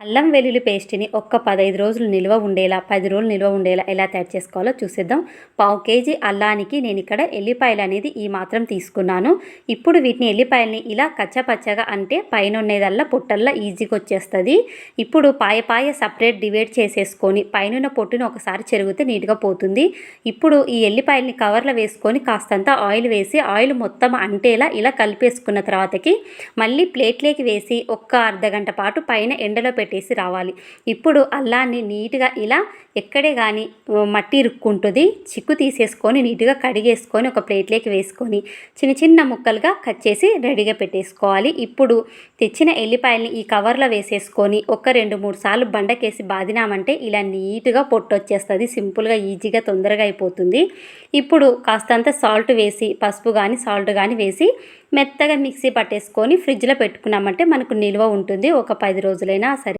అల్లం వెల్లుల్లి పేస్ట్ని ఒక్క పదహైదు రోజులు నిల్వ ఉండేలా పది రోజులు నిల్వ ఉండేలా ఎలా తయారు చేసుకోవాలో చూసేద్దాం. పావు కేజీ అల్లానికి నేను ఇక్కడ ఎల్లిపాయలు అనేది ఈ మాత్రం తీసుకున్నాను. ఇప్పుడు వీటిని ఎల్లిపాయల్ని ఇలా కచ్చపచ్చగా అంటే పైన ఉండేదల్లా పుట్టల్లా ఈజీగా వచ్చేస్తుంది. ఇప్పుడు పాయ పాయ సపరేట్ డివైడ్ చేసేసుకొని పైన పొట్టుని ఒకసారి చెరిగితే నీట్గా పోతుంది. ఇప్పుడు ఈ ఎల్లిపాయల్ని కవర్లో వేసుకొని కాస్తంత ఆయిల్ వేసి ఆయిల్ మొత్తం అంటేలా ఇలా కలిపేసుకున్న తర్వాతకి మళ్ళీ ప్లేట్లోకి వేసి ఒక్క అర్ధ గంట పాటు పైన ఎండలో పెట్టేసి రావాలి. ఇప్పుడు అల్లాన్ని నీట్గా ఇలా ఎక్కడే కానీ మట్టి ఇరుక్కుంటుంది. చిక్కు తీసేసుకొని నీట్గా కడిగేసుకొని ఒక ప్లేట్లోకి వేసుకొని చిన్న చిన్న ముక్కలుగా కట్ చేసి రెడీగా పెట్టేసుకోవాలి. ఇప్పుడు తెచ్చిన ఎల్లిపాయల్ని ఈ కవర్లో వేసేసుకొని ఒక రెండు మూడు సార్లు బండకేసి బాదినామంటే ఇలా నీట్గా పొట్టు వచ్చేస్తుంది. సింపుల్గా ఈజీగా తొందరగా అయిపోతుంది. ఇప్పుడు కాస్తంత సాల్ట్ వేసి పసుపు కానీ సాల్ట్ కానీ వేసి మెత్తగా మిక్సీ పట్టేసుకొని ఫ్రిడ్జ్లో పెట్టుకున్నామంటే మనకు నిల్వ ఉంటుంది. ఒక పది రోజులైనా సరే.